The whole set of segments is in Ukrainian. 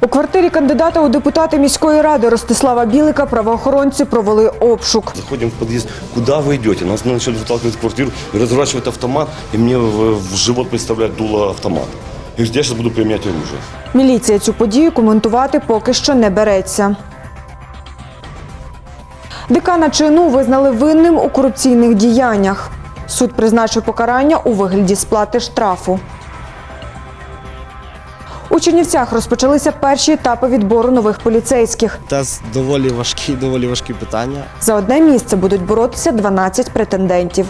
У квартирі кандидата у депутати міської ради Ростислава Білика правоохоронці провели обшук. Заходим в подъезд. Куда вы идете? Нас начали выталкивать в квартиру, и разворачивать автомат, и мне в, в живот представляет дуло автомата. И я сейчас буду применять оружие. Міліція цю подію коментувати поки що не береться. Декана ЧНУ визнали винним у корупційних діяннях. Суд призначив покарання у вигляді сплати штрафу. У Чернівцях розпочалися перші етапи відбору нових поліцейських. Тест доволі важкі, доволі важкі питання. За одне місце будуть боротися 12 претендентів.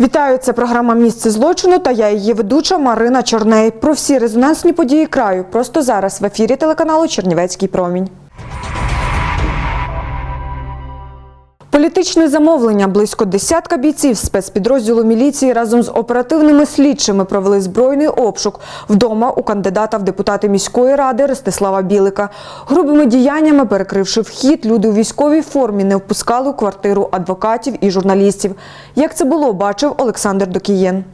Вітаю, це програма Місце злочину та я її ведуча Марина Чорней. Про всі резонансні події краю просто зараз в ефірі телеканалу Чернівецький промінь. Політичне замовлення близько десятка бійців спецпідрозділу міліції разом з оперативними слідчими провели збройний обшук вдома у кандидата в депутати міської ради Ростислава Білика. Грубими діяннями, перекривши вхід, люди у військовій формі не впускали у квартиру адвокатів і журналістів. Як це було, бачив Олександр Докієн.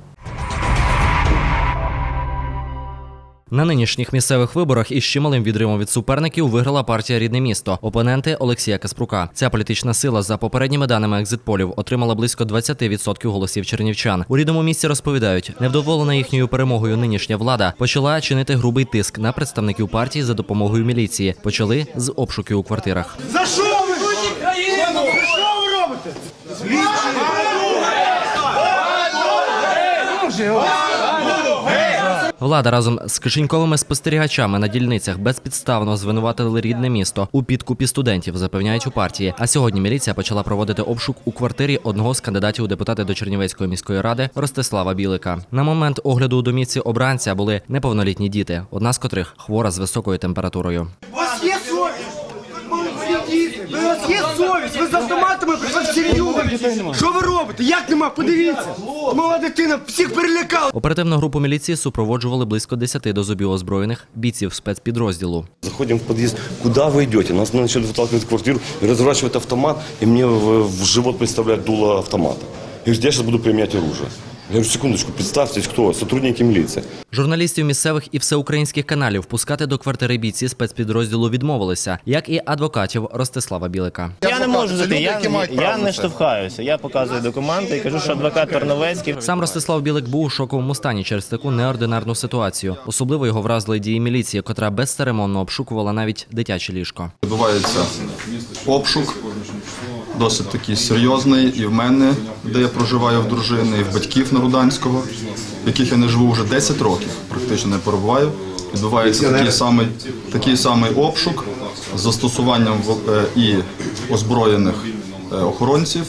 На нинішніх місцевих виборах із чималим відривом від суперників виграла партія Рідне місто, опоненти Олексія Каспрука. Ця політична сила за попередніми даними екзитполів отримала близько 20% голосів чернівчан. У рідному місті розповідають, невдоволена їхньою перемогою нинішня влада почала чинити грубий тиск на представників партії за допомогою міліції. Почали з обшуків у квартирах. За що ви? робите? Влада разом з кишеньковими спостерігачами на дільницях безпідставно звинуватили рідне місто у підкупі студентів, запевняють у партії. А сьогодні міліція почала проводити обшук у квартирі одного з кандидатів у депутати до Чернівецької міської ради Ростислава Білика. На момент огляду у домівці обранця були неповнолітні діти, одна з котрих хвора з високою температурою. У вас є совість? Молоді діти, у вас є совість? Ви з автоматами прийшли в сім'ю. Що ви робите? Як нема? Подивіться. Мала дитина, всіх перелякала. Оперативну групу міліції супроводжували близько 10 до зубів озброєних бійців спецпідрозділу. Заходим в подъезд. Куда вы идете? Нас начали выталкивать в квартиру, и разворачивать автомат, и мне в, в живот представляет дуло автомата. И я сейчас буду применять оружие. Я говорю, секундочку, представьтесь, кто? Сотрудники милиции. Журналістів місцевих і всеукраїнських каналів пускати до квартири бійці спецпідрозділу відмовилися, як і адвокатів Ростислава Білика. Я не можу зайти, я, я не штовхаюся. Я показую документи і кажу, що адвокат Терновецький. Сам Ростислав Білик був у шоковому стані через таку неординарну ситуацію. Особливо його вразили дії міліції, котра безцеремонно обшукувала навіть дитяче ліжко. Відбувається обшук, досить такий серйозний і в мене, де я проживаю в дружини, і в батьків на Руданського, в яких я не живу вже 10 років, практично не перебуваю. Відбувається такий самий, такий самий обшук з застосуванням е, і озброєних е, охоронців,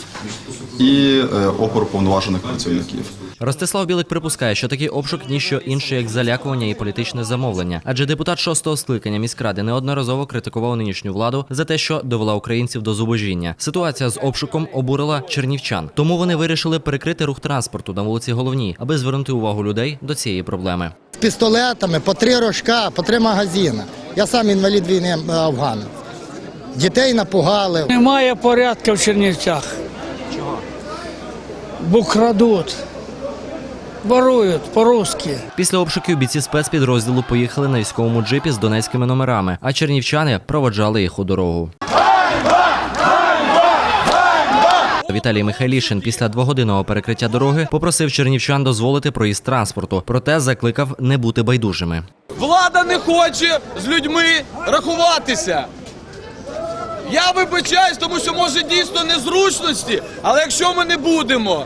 і е, опору повноважених працівників. Ростислав Білик припускає, що такий обшук ніщо інше, як залякування і політичне замовлення. Адже депутат шостого скликання міськради неодноразово критикував нинішню владу за те, що довела українців до зубожіння. Ситуація з обшуком обурила чернівчан, тому вони вирішили перекрити рух транспорту на вулиці Головній, аби звернути увагу людей до цієї проблеми. з пістолетами, по три рожка, по три магазини. Я сам інвалід війни е, афганець. Дітей напугали. Немає порядку в Чернівцях. Чого? Бо крадуть, ворують по-русски. Після обшуків бійці спецпідрозділу поїхали на військовому джипі з донецькими номерами, а чернівчани проводжали їх у дорогу. Віталій Михайлішин після двогодинного перекриття дороги попросив чернівчан дозволити проїзд транспорту, проте закликав не бути байдужими. Влада не хоче з людьми рахуватися. Я вибачаюсь, тому що може дійсно незручності, але якщо ми не будемо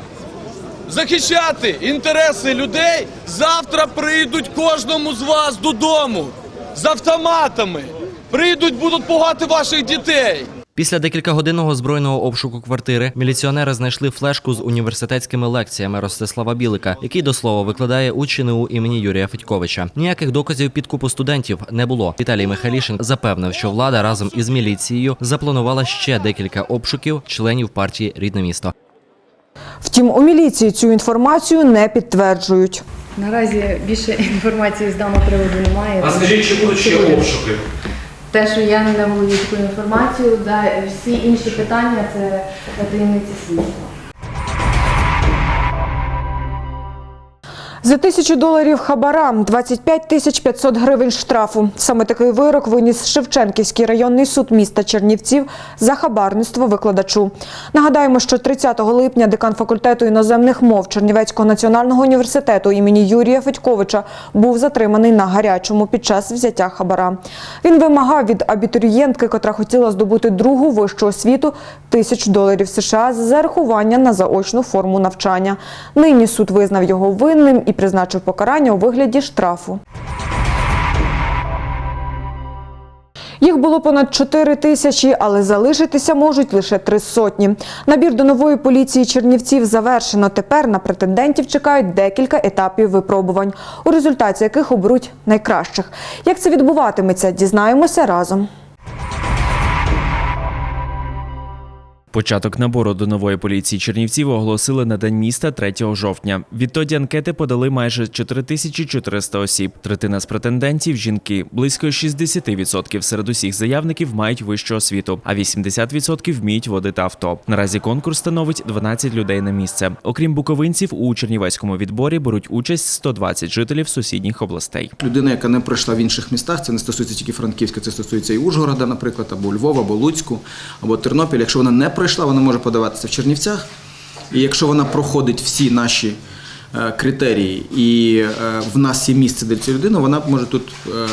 захищати інтереси людей, завтра прийдуть кожному з вас додому з автоматами. Прийдуть, будуть пугати ваших дітей. Після декількагодинного збройного обшуку квартири міліціонери знайшли флешку з університетськими лекціями Ростислава Білика, який до слова викладає у імені Юрія Федьковича. Ніяких доказів підкупу студентів не було. Віталій Михайлішин запевнив, що влада разом із міліцією запланувала ще декілька обшуків членів партії Рідне місто. Втім, у міліції цю інформацію не підтверджують. Наразі більше інформації з даного приводу немає. А скажіть, чи будуть ще обшуки? те, що я не володію такою інформацією, да, всі інші питання це таємниці слідства. За тисячу доларів хабара 25 тисяч 500 гривень штрафу. Саме такий вирок виніс Шевченківський районний суд міста Чернівців за хабарництво викладачу. Нагадаємо, що 30 липня декан факультету іноземних мов Чернівецького національного університету імені Юрія Федьковича був затриманий на гарячому під час взяття хабара. Він вимагав від абітурієнтки, котра хотіла здобути другу вищу освіту, тисяч доларів США за зарахування на заочну форму навчання. Нині суд визнав його винним і призначив покарання у вигляді штрафу. Їх було понад 4 тисячі, але залишитися можуть лише три сотні. Набір до нової поліції Чернівців завершено. Тепер на претендентів чекають декілька етапів випробувань, у результаті яких оберуть найкращих. Як це відбуватиметься, дізнаємося разом. Початок набору до нової поліції Чернівців оголосили на день міста 3 жовтня. Відтоді анкети подали майже 4400 осіб. Третина з претендентів жінки. Близько 60% серед усіх заявників мають вищу освіту, а 80% вміють водити авто. Наразі конкурс становить 12 людей на місце. Окрім буковинців, у чернівецькому відборі беруть участь 120 жителів сусідніх областей. Людина, яка не пройшла в інших містах, це не стосується тільки Франківська, це стосується і Ужгорода, наприклад, або Львова, або Луцьку, або Тернопіль. Якщо вона не пройшла, вона може подаватися в Чернівцях. І якщо вона проходить всі наші е, критерії, і е, в нас є місце для цієї людини, вона може тут е,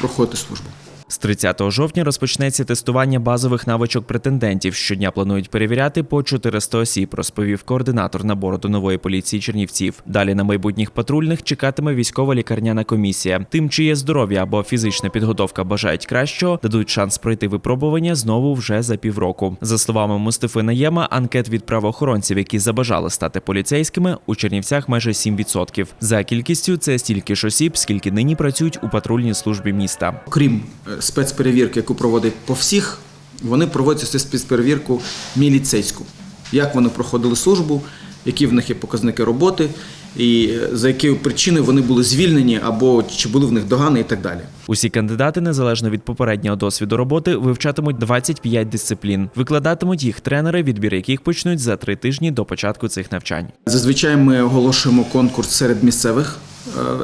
проходити службу. З 30 жовтня розпочнеться тестування базових навичок претендентів. Щодня планують перевіряти по 400 осіб, розповів координатор набору до нової поліції Чернівців. Далі на майбутніх патрульних чекатиме військова лікарняна комісія. Тим, чиє здоров'я або фізична підготовка бажають кращого, дадуть шанс пройти випробування знову вже за півроку. За словами Мустафи Наєма, анкет від правоохоронців, які забажали стати поліцейськими, у Чернівцях майже 7%. За кількістю це стільки ж осіб, скільки нині працюють у патрульній службі міста. Крім е, спецперевірки, яку проводять по всіх, вони проводять цю спецперевірку міліцейську. Як вони проходили службу, які в них є показники роботи, і е, за якою причиною вони були звільнені, або чи були в них догани і так далі. Усі кандидати, незалежно від попереднього досвіду роботи, вивчатимуть 25 дисциплін. Викладатимуть їх тренери, відбір яких почнуть за три тижні до початку цих навчань. Зазвичай ми оголошуємо конкурс серед місцевих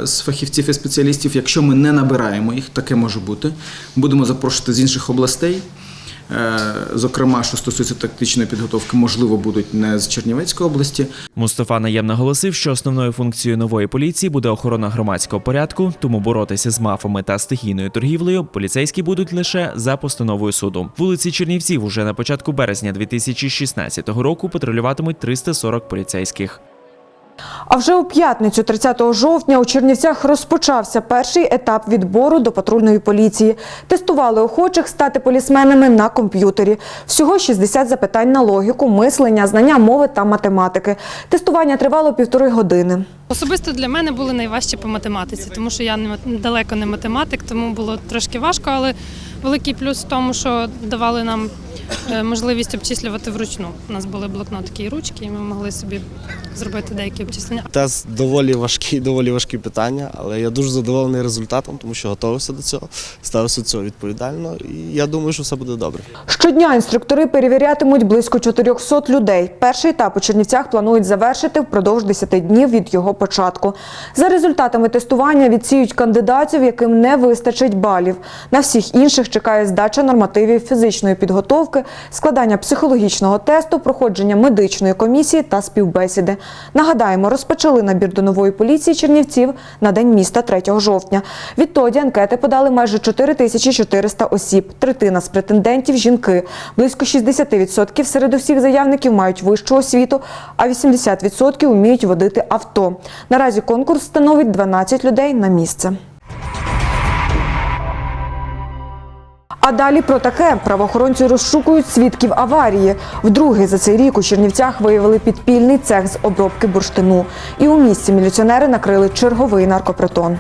з фахівців і спеціалістів. Якщо ми не набираємо їх, таке може бути. Будемо запрошувати з інших областей. Е, Зокрема, що стосується тактичної підготовки, можливо, будуть не з Чернівецької області. Мустафа Наєм наголосив, що основною функцією нової поліції буде охорона громадського порядку, тому боротися з мафами та стихійною торгівлею поліцейські будуть лише за постановою суду. Вулиці Чернівців уже на початку березня 2016 року патрулюватимуть 340 поліцейських. А вже у п'ятницю, 30 жовтня, у Чернівцях розпочався перший етап відбору до патрульної поліції. Тестували охочих стати полісменами на комп'ютері. Всього 60 запитань на логіку, мислення, знання мови та математики. Тестування тривало півтори години. Особисто для мене були найважчі по математиці, тому що я не далеко не математик, тому було трошки важко, але великий плюс в тому, що давали нам е, можливість обчислювати вручну. У нас були блокнотики і ручки, і ми могли собі зробити деякі обчислення. Тест доволі важкі, доволі важкі питання, але я дуже задоволений результатом, тому що готувався до цього, ставився до цього відповідально, і я думаю, що все буде добре. Щодня інструктори перевірятимуть близько 400 людей. Перший етап у Чернівцях планують завершити впродовж 10 днів від його початку. За результатами тестування відсіють кандидатів, яким не вистачить балів. На всіх інших чекає здача нормативів фізичної підготовки, складання психологічного тесту, проходження медичної комісії та співбесіди. Нагадаємо, розпочали набір до нової поліції Чернівців на день міста 3 жовтня. Відтоді анкети подали майже 4400 осіб. Третина з претендентів жінки. Близько 60% серед усіх заявників мають вищу освіту, а 80% вміють водити авто. Наразі конкурс становить 12 людей на місце. А далі про таке правоохоронці розшукують свідків аварії. Вдруге за цей рік у Чернівцях виявили підпільний цех з обробки бурштину. І у місті міліціонери накрили черговий наркопритон.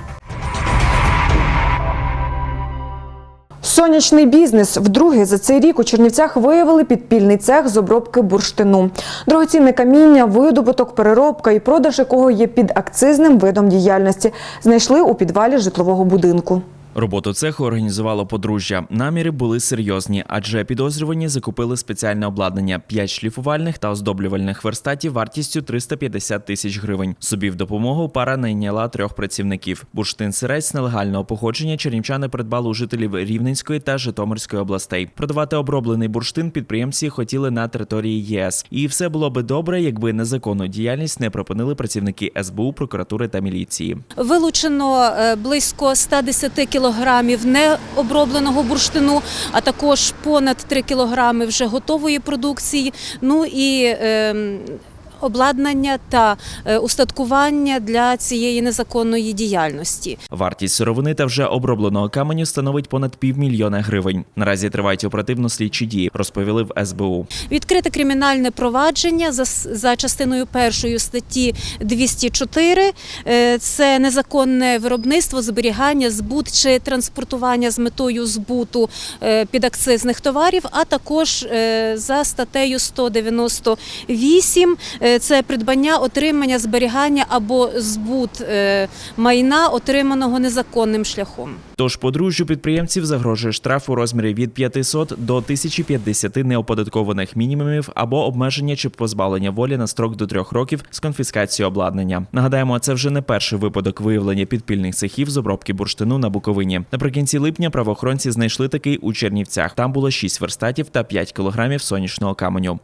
Сонячний бізнес. Вдруге за цей рік у Чернівцях виявили підпільний цех з обробки бурштину. Дорогоцінне каміння, видобуток, переробка і продаж якого є під акцизним видом діяльності. Знайшли у підвалі житлового будинку. Роботу цеху організувало подружжя. Наміри були серйозні, адже підозрювані закупили спеціальне обладнання: 5 шліфувальних та оздоблювальних верстатів вартістю 350 тисяч гривень. Собі в допомогу пара найняла трьох працівників. Бурштин сирець нелегального походження чернівчани придбали у жителів Рівненської та Житомирської областей. Продавати оброблений бурштин підприємці хотіли на території ЄС. І все було би добре, якби незаконну діяльність не припинили працівники СБУ, прокуратури та міліції. Вилучено е, близько 110 кілограмів необробленого бурштину, а також понад 3 кілограми вже готової продукції. Ну і ем, обладнання та е, устаткування для цієї незаконної діяльності. Вартість сировини та вже обробленого каменю становить понад півмільйона гривень. Наразі тривають оперативно-слідчі дії, розповіли в СБУ. Відкрите кримінальне провадження за, за частиною першої статті 204. Е, Це незаконне виробництво, зберігання, збут чи транспортування з метою збуту е, підакцизних товарів, а також за статтею 198 е, це придбання, отримання, зберігання або збут е, майна, отриманого незаконним шляхом. Тож подружжю підприємців загрожує штраф у розмірі від 500 до 1050 неоподаткованих мінімумів або обмеження чи позбавлення волі на строк до трьох років з конфіскацією обладнання. Нагадаємо, це вже не перший випадок виявлення підпільних цехів з обробки бурштину на Буковині. Наприкінці липня правоохоронці знайшли такий у Чернівцях. Там було 6 верстатів та 5 кілограмів сонячного каменю.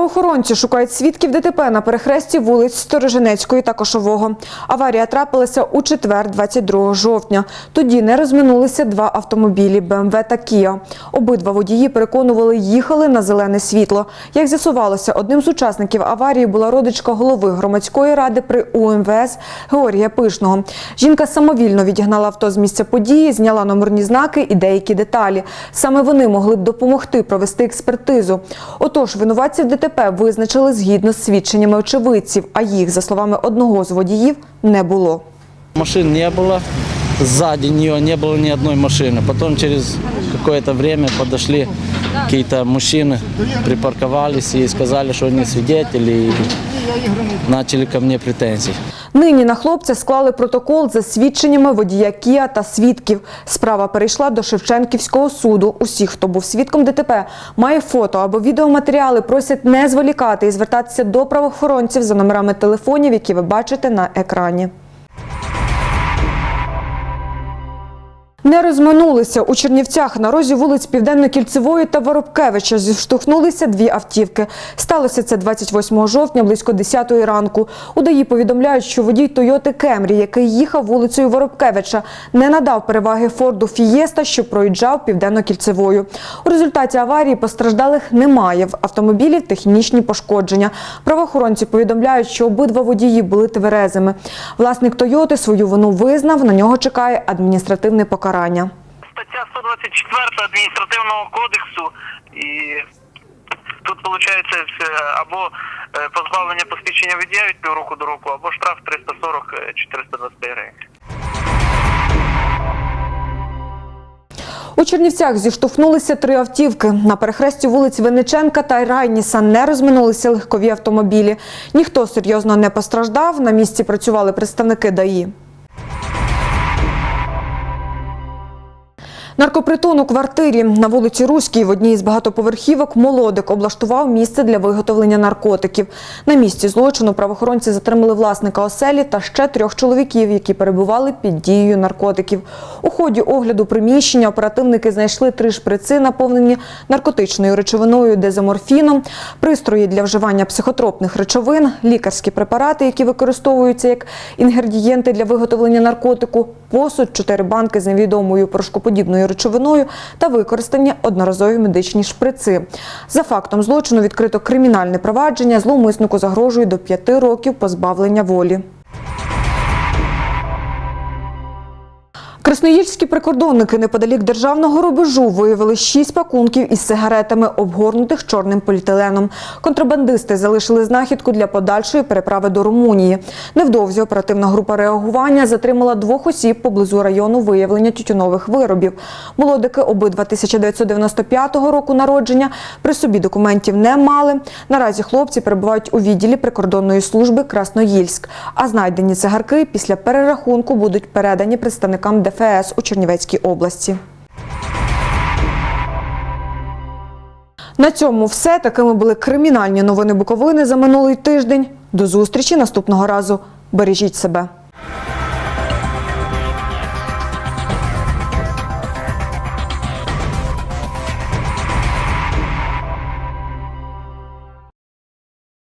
Правоохоронці шукають свідків ДТП на перехресті вулиць Сторожинецької та Кошового. Аварія трапилася у четвер, 22 жовтня. Тоді не розминулися два автомобілі БМВ та Кіа. Обидва водії переконували, їхали на зелене світло. Як з'ясувалося, одним з учасників аварії була родичка голови громадської ради при УМВС Георгія Пишного. Жінка самовільно відігнала авто з місця події, зняла номерні знаки і деякі деталі. Саме вони могли б допомогти провести експертизу. Отож, винуватців ДТП визначили згідно з свідченнями очевидців, а їх, за словами одного з водіїв, не було. Машин не было, сзади нее не было ни одной машины. Потом через какое-то время подошли какие-то мужчины, припарковались и сказали, что они свидетели, и начали ко мне претензии. Нині на хлопця склали протокол за свідченнями водія Кія та свідків. Справа перейшла до Шевченківського суду. Усі, хто був свідком ДТП, має фото або відеоматеріали, просять не зволікати і звертатися до правоохоронців за номерами телефонів, які ви бачите на екрані. Не розминулися у Чернівцях на розі вулиць Південно-Кільцевої та Воробкевича зіштовхнулися дві автівки. Сталося це 28 жовтня близько 10 ранку. У ДАІ повідомляють, що водій Тойоти Кемрі, який їхав вулицею Воробкевича, не надав переваги Форду Фієста, що проїжджав Південно-Кільцевою. У результаті аварії постраждалих немає. В автомобілі технічні пошкодження. Правоохоронці повідомляють, що обидва водії були тверезими. Власник Тойоти свою вину визнав. На нього чекає адміністративне покарання. Стаття 124 адміністративного кодексу і тут виходить або е, позбавлення посвідчення водія від півроку до року, або штраф 340-420 гривень. У Чернівцях зіштовхнулися три автівки. На перехресті вулиць Винниченка та Райніса не розминулися легкові автомобілі. Ніхто серйозно не постраждав. На місці працювали представники ДАІ. Наркопритон у квартирі на вулиці Руській в одній із багатоповерхівок молодик облаштував місце для виготовлення наркотиків. На місці злочину правоохоронці затримали власника оселі та ще трьох чоловіків, які перебували під дією наркотиків. У ході огляду приміщення оперативники знайшли три шприци, наповнені наркотичною речовиною дезоморфіном, пристрої для вживання психотропних речовин, лікарські препарати, які використовуються як інгредієнти для виготовлення наркотику, посуд, чотири банки з невідомою порошкоподібною речовиною та використані одноразові медичні шприци. За фактом злочину відкрито кримінальне провадження. Зловмиснику загрожує до п'яти років позбавлення волі. Красноїльські прикордонники неподалік державного рубежу виявили шість пакунків із сигаретами, обгорнутих чорним поліетиленом. Контрабандисти залишили знахідку для подальшої переправи до Румунії. Невдовзі оперативна група реагування затримала двох осіб поблизу району виявлення тютюнових виробів. Молодики обидва 1995 року народження при собі документів не мали. Наразі хлопці перебувають у відділі прикордонної служби Красноїльськ. А знайдені цигарки після перерахунку будуть передані представникам ДФС у Чернівецькій області. На цьому все. Такими були кримінальні новини Буковини за минулий тиждень. До зустрічі наступного разу. Бережіть себе.